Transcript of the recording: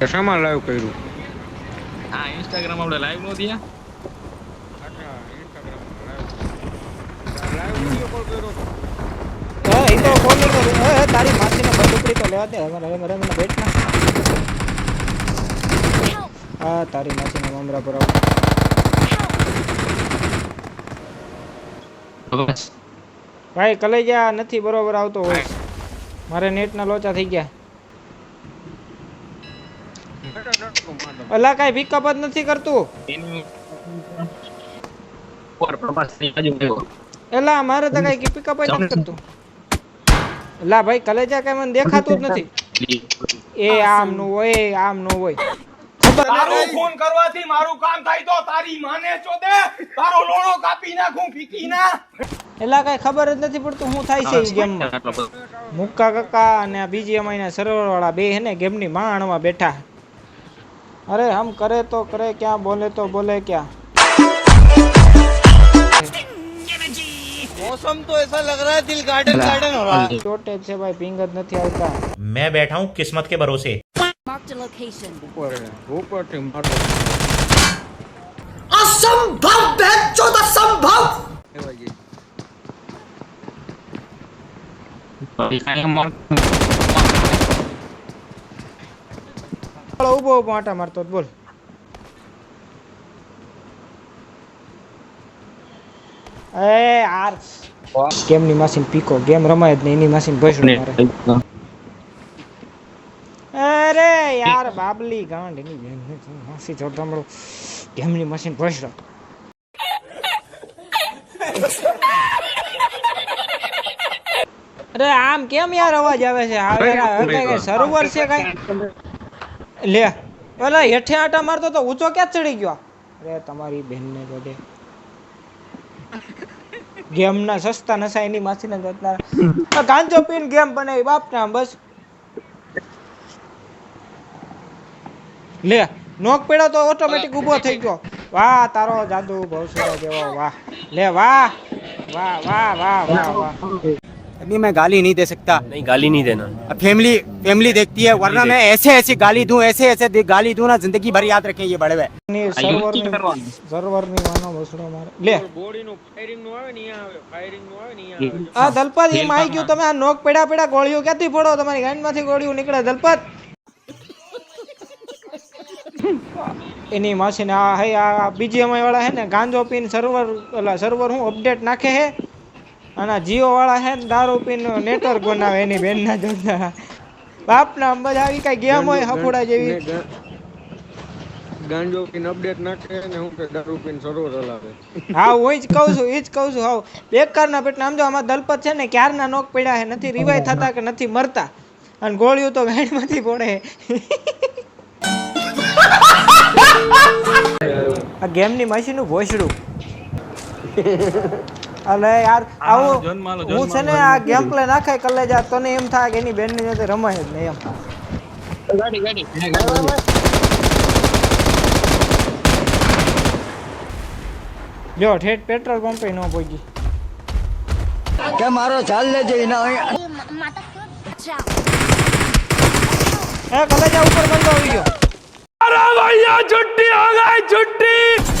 કે શામાં લાઈવ કર્યું? હા ઇન્સ્ટાગ્રામ આપણે લાઈવ નો દિયા તારી માસીને બંદૂકડી તો લેવા દે. હવે રમે રમે બેઠ ના. હા તારી માસીને મમરા પર ભાઈ કલેજા નથી બરોબર આવતો હોય. મારે નેટના લોચા થઈ ગયા. અલા કઈ પિકઅપ જ નથી કરતું? એલા મારે તો કઈ પિકઅપ જ નથી કરતું. લા ભાઈ કલેજા કઈ મને દેખાતું જ નથી. એ આમ નું હોય. આમ નું હોય તારું ફોન કરવાથી મારું કામ થાય તો તારી માને ચોદે તારો લોણો કાપી નાખું ફીકી ના. એલા કાંઈ ખબર જ નથી પડતું હું થાય છે મુક્કા કાકા અને બીજી અમારી સર્વર વાળા બે હે ને ગેમની માણવા બેઠા. अरे हम करे तो करे क्या बोले तो बोले क्या? मौसम तो ऐसा लग रहा है दिल गार्डन गार्डन हो रहा है। तो से भाई पिंगत नहीं आता मैं बैठा हूँ किस्मत के भरोसे। असंभव असंभव भाई ઊભો ઊભો આટા મારતો બોલ. એ યાર ગેમની મશીન પીકો. ગેમ રમાય જ નહીં એની મશીન ભસડું મારે. અરે યાર બાબલી ગાંડ એની બેન માસી જોડતા મળો ગેમની મશીન ભસડો અરે આમ કેમ યાર અવાજ આવે છે? હવે સર્વર છે કઈ? લે, પેલા હેઠે આટા મારતો તો ઊંચો ક્યાં ચડી ગયો? અરે તમારી બહેનને જોડે ગેમના સસ્તા નસા એની માસીને જોતનારા ગાંજો પીન ગેમ બનાવી બાપ ના બસ. લે, નોક પેડો તો ઓટોમેટિક ઊભો થઈ ગયો. વાહ, તારો જાદુ ભવસુરા જેવો, વાહ. લે, વાહ. વાહ વાહ વાહ વાહ વાહ. अभी मैं गाली नहीं दे सकता नहीं गाली नहीं देना अब फैमिली फैमिली देखती है वरना मैं ऐसे ऐसे गाली दूं ऐसे ऐसे दे- गाली दूं ना जिंदगी भर याद रखें ये बड़े हुए ની સર્વરની સર્વરની માનો ભસડો મારે લે બોડીનું ફાયરિંગ નું આવે ને અહીંયા આવે ફાયરિંગ નું આવે ને અહીંયા આવે આ દલપત એમ આવી ગયું તમે આ નોક પડ્યા પડ્યા ગોળીઓ ક્યાંથી ફોડો તમારી ગાંડમાંથી ગોળીઓ નીકળે દલપત એની માસીને આ હે આ બીજી અમારી વાળા હે ને ગાંજો પીને સર્વર ઓલા સર્વર હું અપડેટ નાખે હે અને આ જીઓ વાળા હે ને દારૂ પીને નેટવર્ક બનાવે એની બેન ના જોતા બાપના અંબાજ આવી કઈ ગેમ હોય હફુડા જેવી. ગાંજો પીને અપડેટ નાખે ને હું કે દારૂ પીને સરોવર હલાવે. હા હું જ કહું છું એ જ કહું છું હાવ. બેકારના પેટના આમ જો આમાં દલપત છે ને ક્યારના નોક પડ્યા છે નથી રિવાય થતા કે નથી મરતા. અને ગોળીઓ તો વેણમાંથી પડે આ ગેમની મશીનનું ભોસડું. અને યાર આવું હું છે ને આ ગેમ પ્લે નાખે કલેજા તને એમ થાય કે એની બેનની સાથે રમાય જ નહીં એમ. જો ઠેઠ પેટ્રોલ પંપે ન પહોંચી કે મારો ચાલ લેજે એના એ કલેજા ઉપર બંધ આવી ગયો. અરે ભૈયા છુટ્ટી હો ગઈ છુટ્ટી